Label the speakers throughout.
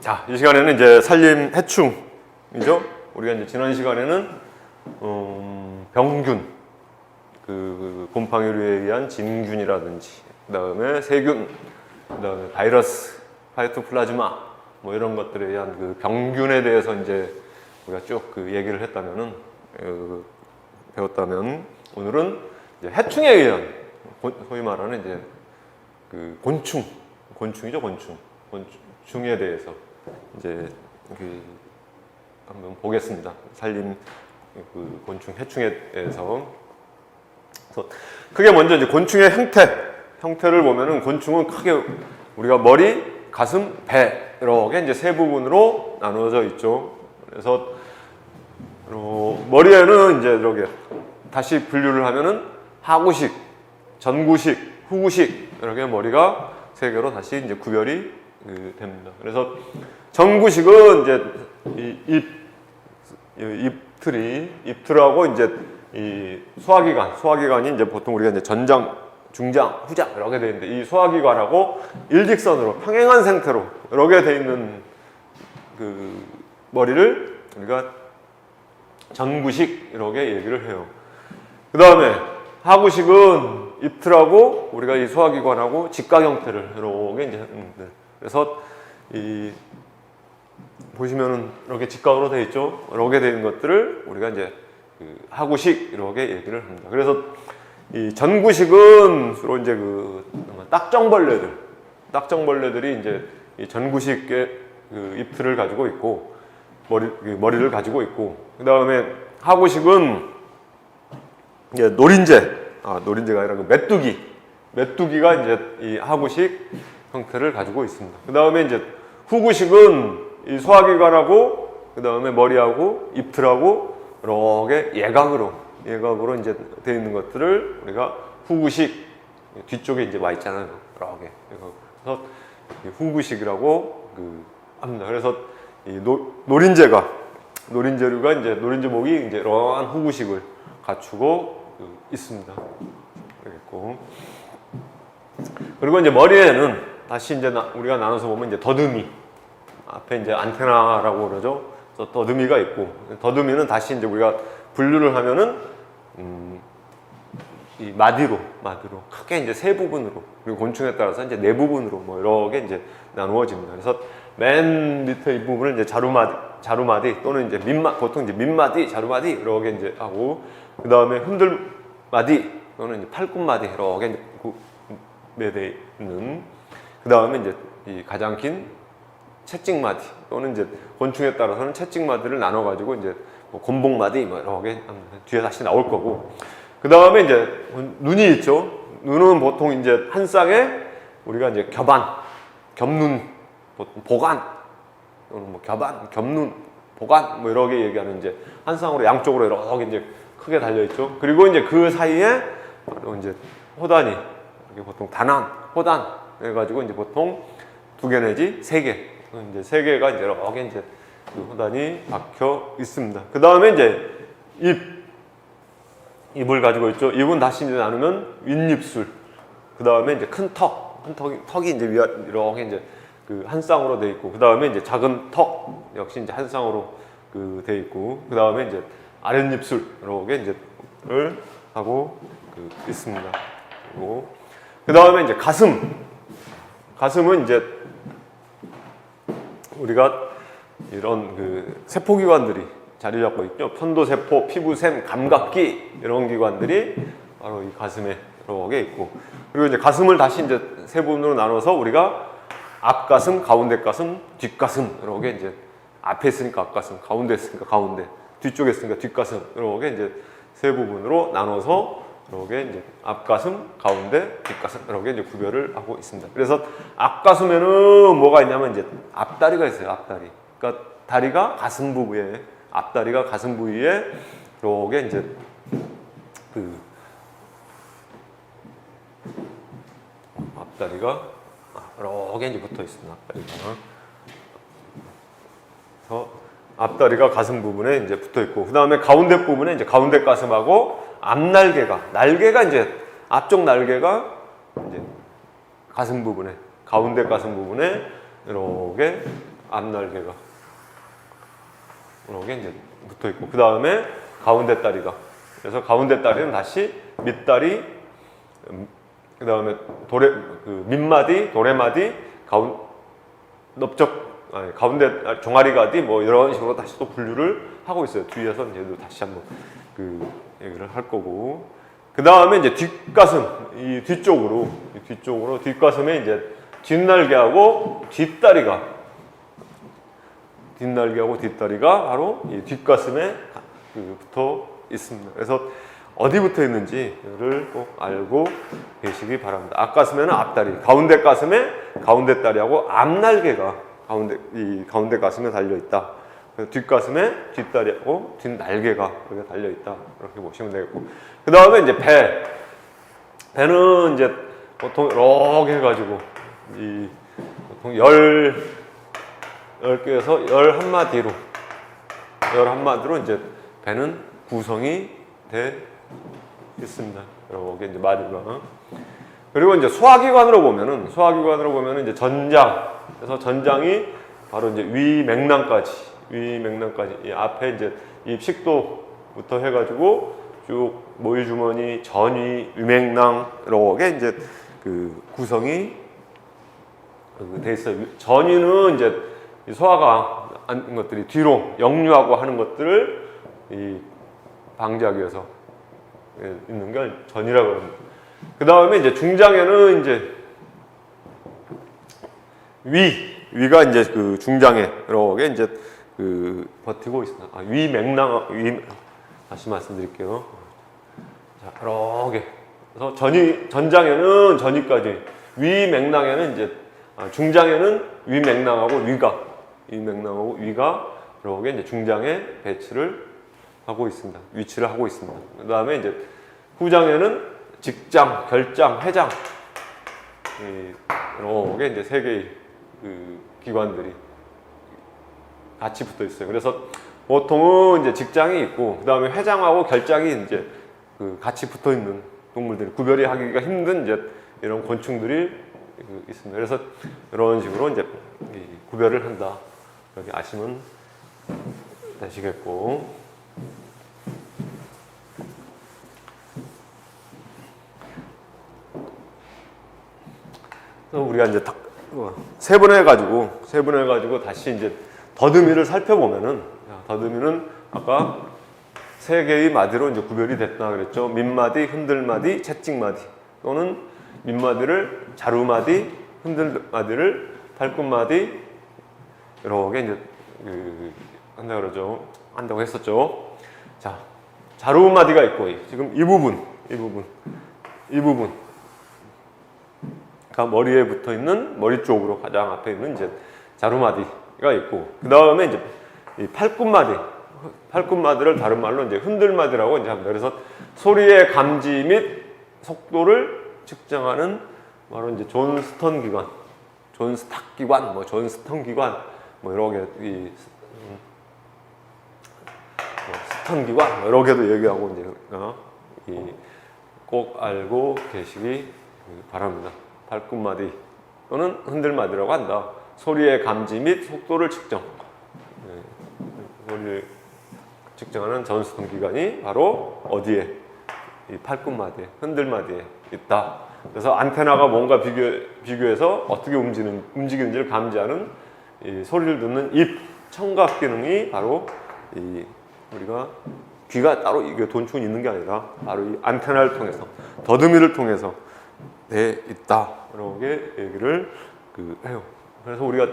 Speaker 1: 자, 이 시간에는 이제 살림 해충이죠. 우리가 이제 지난 시간에는 음, 병균, 그 곰팡이류에 의한 진균이라든지, 그 다음에 세균, 그 다음에 바이러스, 파이토플라즈마, 뭐 이런 것들에 의한 그 병균에 대해서 이제 우리가 쭉 그 얘기를 했다면은 어, 배웠다면 오늘은 이제 해충에 의한 고- 소위 말하는 이제 그 곤충, 곤충이죠, 곤충. 곤충 에 대해서 이제 그 한번 보겠습니다. 살림 그 곤충 해충에 대해서. 그래서 크게 먼저 이제 곤충의 형태, 형태를 보면은 곤충은 크게 우리가 머리, 가슴, 배 이렇게 이제 세 부분으로 나누어져 있죠. 그래서 어, 머리에는 이제 이렇게 다시 분류를 하면은 하구식, 전구식, 후구식 이렇게 머리가 세 개로 다시 이제 구별이 그 됩니다. 그래서 전구식은 이제 이 입, 이 입틀이 입틀하고 이제 이 소화기관, 소화기관이 이제 보통 우리가 이제 전장, 중장, 후장 이렇게 돼 있는데 이 소화기관하고 일직선으로 평행한 상태로 이렇게 돼 있는 그 머리를 우리가 전구식 이렇게 얘기를 해요. 그 다음에 하구식은 입틀하고 우리가 이 소화기관하고 직각 형태를 이렇게 이제 하는데 그래서 이 보시면은 이렇게 직각으로 되어 있죠. 이렇게 되는 것들을 우리가 이제 그 하구식 이렇게 얘기를 합니다. 그래서 이 전구식은 주로 이제 그 딱정벌레들, 딱정벌레들이 이제 이 전구식의 그 잎틀을 가지고 있고 머리 그 머리를 가지고 있고 그 다음에 하구식은 이제 노린재, 아 노린재가 아니라 그 메뚜기, 메뚜기가 이제 이 하구식 형태를 가지고 있습니다. 그 다음에 이제 후구식은 이 소화기관하고 그 다음에 머리하고 입틀하고 이렇게 예각으로 예각으로 이제 되어 있는 것들을 우리가 후구식 뒤쪽에 이제 와 있잖아요. 이렇게 그래서 이 후구식이라고 그 합니다. 그래서 이 노, 노린재가 노린재류가 이제 노린재목이 이제 이러한 후구식을 갖추고 그 있습니다. 그리고 이제 머리에는 다시 이제 나- 우리가 나눠서 보면 이제 더듬이 앞에 이제 안테나라고 그러죠. 그래서 더듬이가 있고 더듬이는 다시 이제 우리가 분류를 하면은 음, 이 마디로 마디로 크게 이제 세 부분으로 그리고 곤충에 따라서 이제 네 부분으로 뭐 이렇게 이제 나누어집니다. 그래서 맨 밑에 이 부분을 이제 자루마디 자루마디 또는 이제 밑마 보통 이제 밑마디 자루마디 이렇게 이제 하고 그 다음에 흔들마디 또는 이제 팔꿈마디 이렇게 이제 매대 있는 그 다음에 이제 이 가장 긴 채찍마디 또는 이제 곤충에 따라서는 채찍마디를 나눠 가지고 이제 뭐 곤봉마디 뭐 이렇게 뒤에 다시 나올 거고. 그 다음에 이제 눈이 있죠. 눈은 보통 이제 한 쌍에 우리가 이제 겨반 겹눈 보관 또는 뭐 겨반 겹눈 보관 뭐 이렇게 얘기하는 이제 한 쌍으로 양쪽으로 이렇게 이제 크게 달려 있죠. 그리고 이제 그 사이에 이제 호단이 보통 단안 호단 해가지고 이제 보통 두 개 내지 세 개. 이제 세 개가 이제 이렇게 이제 그 호단이 박혀 있습니다. 그 다음에 이제 입, 입을 가지고 있죠. 입은 다시 이제 나누면 윗입술. 그 다음에 이제 큰 턱, 큰 턱이, 턱이 이제 위아, 이렇게 이제 그 한 쌍으로 돼 있고, 그 다음에 이제 작은 턱, 역시 이제 한 쌍으로 그 돼 있고, 그 다음에 이제 아랫입술, 이렇게 이제 를 하고 그 있습니다. 그리고 그 다음에 이제 가슴. 가슴은 이제 우리가 이런 그 세포기관들이 자리 잡고 있죠. 편도세포, 피부샘, 감각기 이런 기관들이 바로 이 가슴에 이렇게 있고 그리고 이제 가슴을 다시 이제 세 부분으로 나눠서 우리가 앞가슴, 가운데 가슴, 뒷가슴 이렇게 이제 앞에 있으니까 앞가슴, 가운데 있으니까 가운데, 뒤쪽에 있으니까 뒷가슴 이렇게 이제 세 부분으로 나눠서 이렇게 이제 앞가슴, 가운데, 뒷가슴 이렇게 이제 구별을 하고 있습니다. 그래서 앞가슴에는 뭐가 있냐면 이제 앞다리가 있어요. 앞다리. 그러니까 다리가 가슴 부위에 앞다리가 가슴 부위에 이렇게 이제 그 앞다리가 이렇게 이제 붙어 있습니다. 앞다리가. 앞다리가 가슴 부분에 이제 붙어 있고 그 다음에 가운데 부분에 이제 가운데 가슴하고 앞날개가 날개가 이제 앞쪽 날개가 이제 가슴 부분에 가운데 가슴 부분에 이렇게 앞날개가 이렇게 이제 붙어 있고 그 다음에 가운데 다리가. 그래서 가운데 다리는 다시 밑다리 그 다음에 도래 그 밑마디 도래마디 가운 넓적 아니 가운데 아, 종아리가디 뭐 이런 식으로 다시 또 분류를 하고 있어요 뒤에서 이제 또 다시 한번 그 얘기를 할 거고 그 다음에 이제 뒷가슴 이 뒤쪽으로 이 뒤쪽으로 뒷가슴에 이제 뒷날개하고 뒷다리가 뒷날개하고 뒷다리가 바로 이 뒷가슴에 그 붙어 있습니다. 그래서 어디 붙어 있는지를 꼭 알고 계시기 바랍니다. 앞가슴에는 앞다리, 가운데 가슴에 가운데 다리하고 앞날개가 가운데 이 가운데 가슴에 달려 있다. 뒷가슴에 뒷다리하고 뒷날개가 이렇게 달려 있다. 이렇게 보시면 되겠고. 그 다음에 이제 배. 배는 이제 보통 이렇게 해가지고 이 보통 열 10개에서 11마디로 11마디로 이제 배는 구성이 돼 있습니다. 이렇게 이제 마디가 그리고 이제 소화기관으로 보면은 소화기관으로 보면은 이제 전장 그래서 전장이 바로 이제 위맥낭까지 위맥낭까지 이 앞에 이제 입식도부터 해가지고 쭉 모유 주머니 전위 위맥낭 이렇게 이제 그 구성이 그돼 있어요. 전위는 이제 이 소화가 안 것들이 뒤로 역류하고 하는 것들을 이 방지하기 위해서 예, 있는 게 전이라고 합니다. 그 다음에 이제 중장에는 이제 위 위가 이제 그 중장에 이렇게 이제 그 버티고 있습니다. 아, 위 맥락 위 다시 말씀드릴게요. 자 이렇게 그래서 전이 전장에는 전이까지 위 맥락에는 이제 아, 중장에는 위 맥락하고 위가 위 맥락하고 위가 이렇게 이제 중장에 배치를 하고 있습니다. 위치를 하고 있습니다. 그 다음에 이제 후장에는 직장, 결장, 회장 이 이렇게 이제 세 개의 그 기관들이 같이 붙어 있어요. 그래서 보통은 이제 직장이 있고 그 다음에 회장하고 결장이 이제 그 같이 붙어 있는 동물들이 구별이 하기가 힘든 이제 이런 곤충들이 그 있습니다. 그래서 이런 식으로 이제 이 구별을 한다. 이렇게 아시면 되시겠고. 그래서 우리가 이제 딱 세분해 가지고 세분해 가지고 다시 이제 더듬이를 살펴보면은 야, 더듬이는 아까 세 개의 마디로 이제 구별이 됐다 그랬죠. 밑마디, 흔들마디, 채찍마디 또는 밑마디를 자루마디, 흔들마디를 발끝마디 이렇게 이제 그 한다 그러죠. 한다고 했었죠. 자, 자루마디가 있고 지금 이 부분, 이 부분, 이 부분 그러니까 머리에 붙어 있는 머리 쪽으로 가장 앞에 있는 이제 자루마디가 있고 그 다음에 이제 이 팔꿈마디 팔꿈마디를 다른 말로 이제 흔들마디라고 이제 합니다. 그래서 소리의 감지 및 속도를 측정하는 바로 이제 존 스턴 기관, 존 스탁 기관, 뭐 존 스턴 기관, 뭐 음, 뭐 스턴 기관 뭐 개도 얘기하고 이제 어, 이, 꼭 알고 계시기 바랍니다. 발꿈마디 또는 흔들마디라고 한다. 소리의 감지 및 속도를 측정. 네, 소리를 측정하는 전수통 기관이 바로 어디에? 이 팔꿈마디에, 흔들마디에 있다. 그래서 안테나가 뭔가 비교, 비교해서 어떻게 움직이는, 움직이는지를 감지하는 이 소리를 듣는 입, 청각 기능이 바로 이 우리가 귀가 따로 이게 돈충이 있는 게 아니라 바로 이 안테나를 통해서 더듬이를 통해서 돼 있다. 이렇게 얘기를 그 해요. 그래서 우리가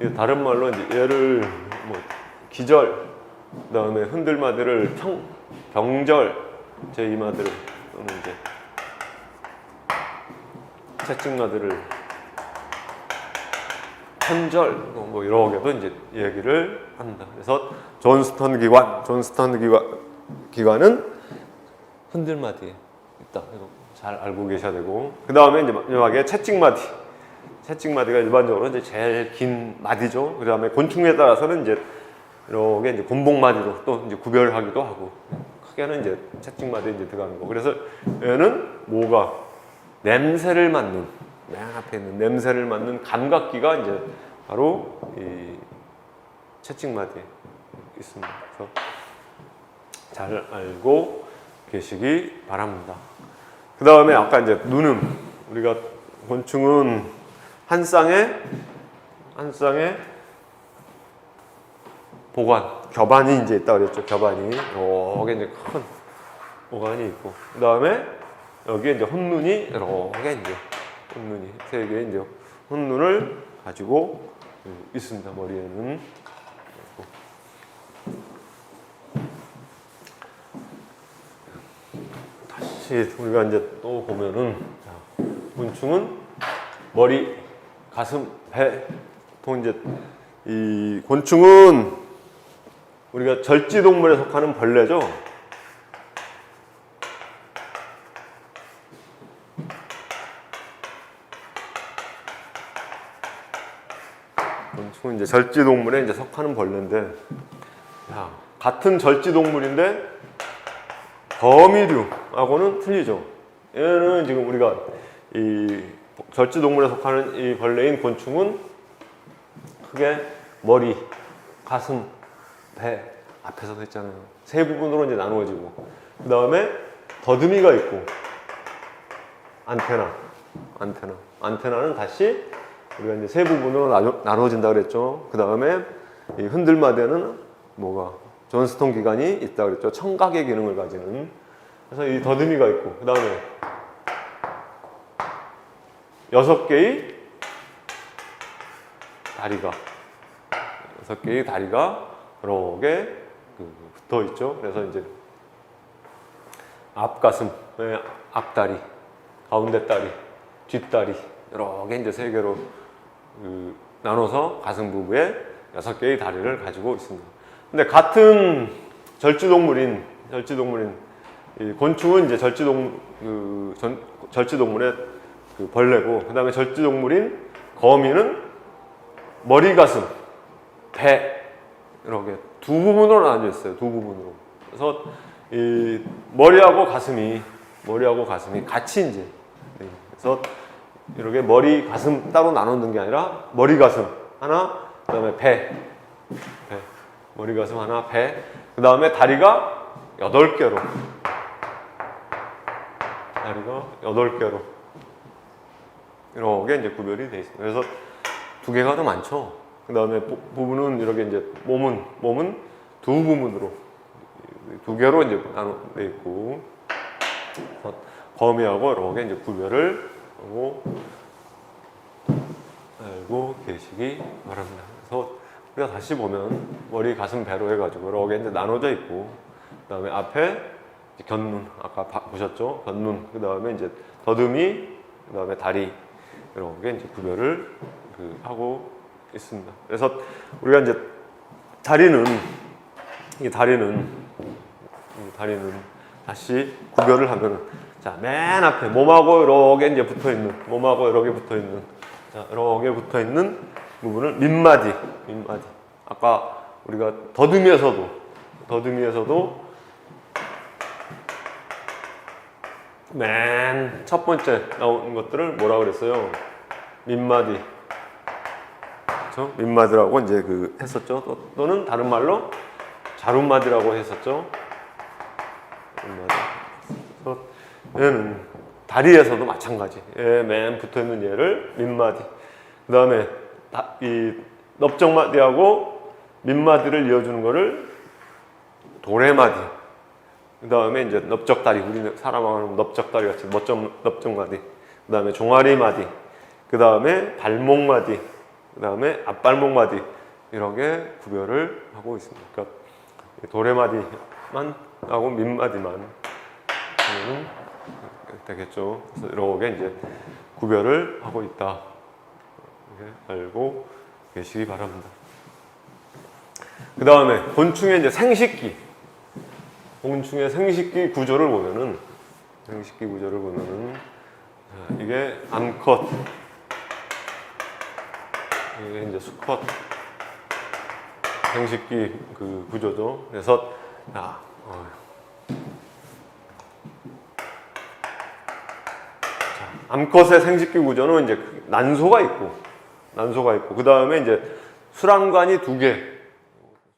Speaker 1: 이 다른 말로 이제 얘를 뭐 기절, 그 다음에 흔들마디를 평, 병절, 제2마디를 또는 이제 채찍마디를 편절 뭐 이렇게도 이제 얘기를 한다. 그래서 존스턴 기관, 존스턴 기관 기관은 흔들마디에 있다. 잘 알고 계셔야 되고 그 다음에 이제 마지막에 채찍마디. 채찍마디가 일반적으로 이제 제일 긴 마디죠. 그 다음에 곤충에 따라서는 이제 이렇게 이제 곤봉마디로 또 이제 구별하기도 하고 크게는 이제 채찍마디에 이제 들어가는 거. 그래서 얘는 뭐가 냄새를 맡는 맨 앞에 있는 냄새를 맡는 감각기가 이제 바로 이 채찍마디 있습니다. 그래서 잘 알고 계시기 바랍니다. 그 다음에 아까 이제 눈음 우리가 곤충은 한 쌍에 한 쌍에 보관 겨반이 이제 있다 그랬죠. 겨반이 이렇게 이제 큰 보관이 있고 그 다음에 여기에 이제 혼눈이 이렇게 이제 혼눈이 세개 이제 혼눈을 가지고 있습니다. 머리에는 다시 우리가 이제 또 보면은 자, 곤충은 머리, 가슴, 배, 또 이제 이 곤충은 우리가 절지동물에 속하는 벌레죠. 곤충은 이제 절지동물에 이제 속하는 벌레인데, 야, 같은 절지동물인데 거미류하고는 틀리죠. 얘는 지금 우리가 이 절지동물에 속하는 이 벌레인 곤충은 크게 머리, 가슴, 배 앞에서도 했잖아요. 세 부분으로 이제 나누어지고 그 다음에 더듬이가 있고 안테나, 안테나, 안테나는 다시 우리가 이제 세 부분으로 나눠, 나눠진다 그랬죠. 그 다음에 이 흔들마대는 뭐가 존스톤 기관이 있다 그랬죠. 청각의 기능을 가지는. 그래서 이 더듬이가 있고, 그 다음에 여섯 개의 다리가, 여섯 개의 다리가 이렇게 그 붙어 있죠. 그래서 이제 앞가슴, 네, 앞다리, 가운데 다리, 뒷다리, 이렇게 이제 세 개로 그 나눠서 가슴 부부에 여섯 개의 다리를 가지고 있습니다. 근데 같은 절지동물인 절지동물인 이 곤충은 이제 절지동 그 전, 절지동물의 그 벌레고 그다음에 절지동물인 거미는 머리 가슴 배 이렇게 두 부분으로 나뉘어 있어요 두 부분으로 그래서 이 머리하고 가슴이 머리하고 가슴이 같이 이제 네, 그래서 이렇게 머리 가슴 따로 나누는 게 아니라 머리 가슴 하나 그다음에 배 배. 머리 가슴 하나, 배. 그 다음에 다리가 여덟 개로. 다리가 여덟 개로. 이렇게 이제 구별이 돼 있습니다. 그래서 두 개가 더 많죠. 그 다음에 부분은 이렇게 이제 몸은, 몸은 두 부분으로. 두 개로 이제 나눠져 있고. 거미하고 이렇게 이제 구별을 하고 알고 계시기 바랍니다. 그래서 우리가 다시 보면 머리, 가슴, 배로 해가지고 이렇게 이제 나눠져 있고 그 다음에 앞에 견눈 아까 봐- 보셨죠? 견눈 그 다음에 이제 더듬이 그 다음에 다리 이렇게 이제 구별을 그 하고 있습니다. 그래서 우리가 이제 다리는 이 다리는 이 다리는 다시 구별을 하면 자맨 앞에 몸하고 이렇게 이제 붙어 있는 몸하고 이렇게 붙어 있는 자 이렇게 붙어 있는 부분을 밑마디, 밑마디. 아까 우리가 더듬이에서도 더듬이에서도 맨 첫 번째 나온 것들을 뭐라 그랬어요? 밑마디. 그렇죠? 밑마디라고 이제 그 했었죠. 또, 또는 다른 말로 자루마디라고 했었죠. 그래서 얘는 다리에서도 마찬가지. 얘 맨 붙어 있는 얘를 밑마디. 그 다음에 이 넓적마디하고 밑마디를 이어주는 거를 도레마디. 그 다음에 이제 넓적다리. 우리는 사람하고는 넓적다리 같이 넓적, 넓적마디. 그 다음에 종아리마디. 그 다음에 발목마디. 그 다음에 앞발목마디. 이렇게 구별을 하고 있습니다. 그러니까 도레마디만 하고 밑마디만 되겠죠. 그래서 이렇게 이제 구별을 하고 있다. 알고 계시기 바랍니다. 그 다음에 곤충의 이제 생식기, 곤충의 생식기 구조를 보면은 생식기 구조를 보면은 자, 이게 암컷, 이게 이제 수컷 생식기 그 구조죠. 그래서 자, 어, 암컷의 생식기 구조는 이제 난소가 있고 난소가 있고 그 다음에 이제 수란관이 두 개,